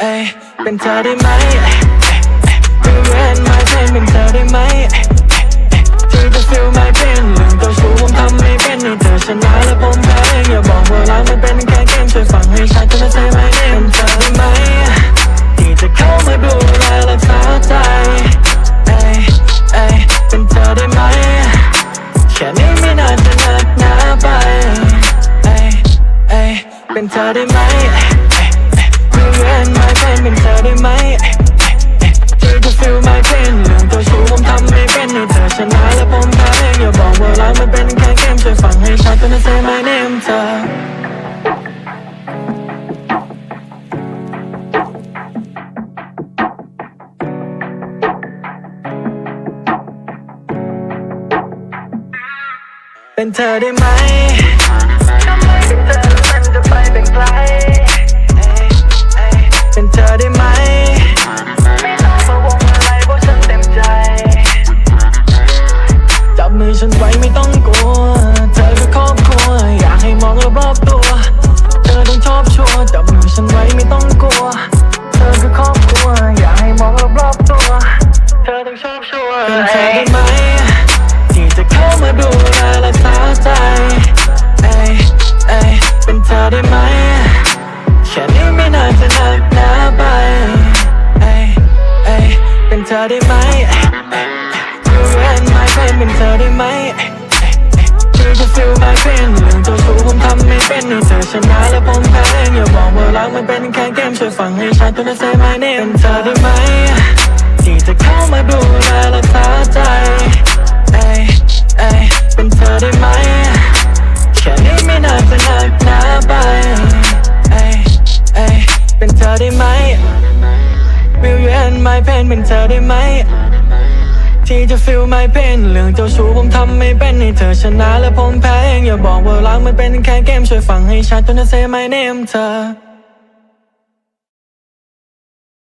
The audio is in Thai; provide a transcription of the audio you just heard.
เอ้ยเป็นเธอได้ไหมเอ้ยเอ้ย You and my pain เป็นเธอได้ไหมเอ้ยเอ้ยที่จะ feel my pain เรื่องตัวชูผมทำไม่เป็นให้เธอชนะและผมแพ้อย่าบอกว่ารักมันเป็นแค่เกมช่วยฟังให้ชัดจนจะ say my name เป็นเธอได้ไหมที่จะเข้ามาดูแลรักษาใจเอ้ยเอ้ยเป็นเธอได้ไหมแค่นี้ไม่น่าจะหนักหนาไปเอ้ยเอ้ยเป็นเธอได้ไหมเอ้ยเอ้ย You and my เป็นเธอได้ไหมเอ้ยเอ้ยที่จะ feel my pain เรื่องตัวชูผมทำไม่เป็นให้เธอชนะและผมแพ้เองอย่าบอกว่ารักมันเป็นแค่เกมช่วยฟังให้ชัดจนจะ say my name เธอเป็นเธอได้ไหมทำไมเป็นเธอแล้วมันจะไปเป็นไกล เธอได้ไหมเอ้ยเอ้ย You and my pain เป็นเธอได้ไหมเอ้ยเอ้ยเอ้ยที่จะ feel my pain เรื่องเจ้าชู้ผมทำไม่เป็นเธอชนะและผมแพ้เองอย่าบอกว่ารักมันเป็นแค่เกมช่วยฟังให้ชัดจนจะ say my name เป็นเธอได้ไหมที่จะเข้ามาดูแลรักษาใจ my pain เป็นเธอได้ไหม ที่จะ feel my pain เรื่องเจ้าชู้ผมทำไม่เป็นให้เธอชนะและผมแพ้เองอย่าบอกว่ารักมันเป็นแค่เกมช่วยฟังให้ชัดจนจะ say my name เธอ